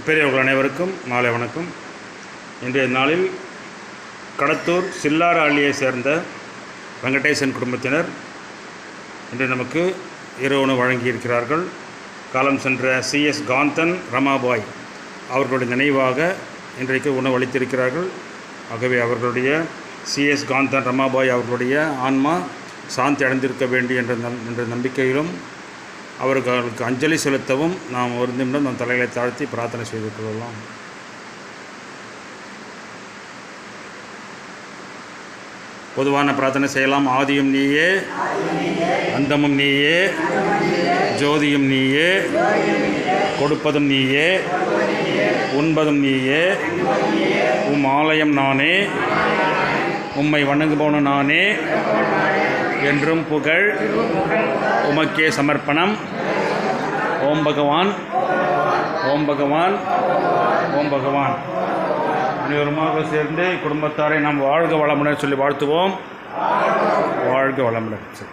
பெரியவர்கள் அனைவருக்கும் மாலை வணக்கம். இன்றைய நாளில் கடத்தூர் சில்லார அள்ளியை சேர்ந்த வெங்கடேசன் குடும்பத்தினர் இன்று நமக்கு இரவு உணவு வழங்கியிருக்கிறார்கள். காலம் சென்ற சிஎஸ் காந்தன் ரமாபாய் அவர்களுடைய நினைவாக இன்றைக்கு உணவு அளித்திருக்கிறார்கள். ஆகவே அவர்களுடைய சிஎஸ் காந்தன் ரமாபாய் அவர்களுடைய ஆன்மா சாந்தி அடைந்திருக்க வேண்டும் என்ற நம் என்ற நம்பிக்கையிலும் அவர்களுக்கு அஞ்சலி செலுத்தவும் நாம் ஒரு நிமிடம் நம் தலைகளை தாழ்த்தி பிரார்த்தனை செய்து கொள்ளலாம். பொதுவான பிரார்த்தனை செய்யலாம். ஆதியும் நீயே அந்தமும் நீயே ஜோதியும் நீயே கொடுப்பதும் நீயே உண்பதும் நீயே உம் ஆலயம் நானே உம்மை வணங்குபவனும் நானே என்றும் புகழ். உமக்கே சமர்ப்பணம். ஓம் பகவான். ஓம் பகவான். ஓம் பகவான். அனைவருமாக சேர்ந்து குடும்பத்தாரை நாம் வாழ்க வளமுடன் சொல்லி வாழ்த்துவோம். வாழ்க வளமுடன். சரி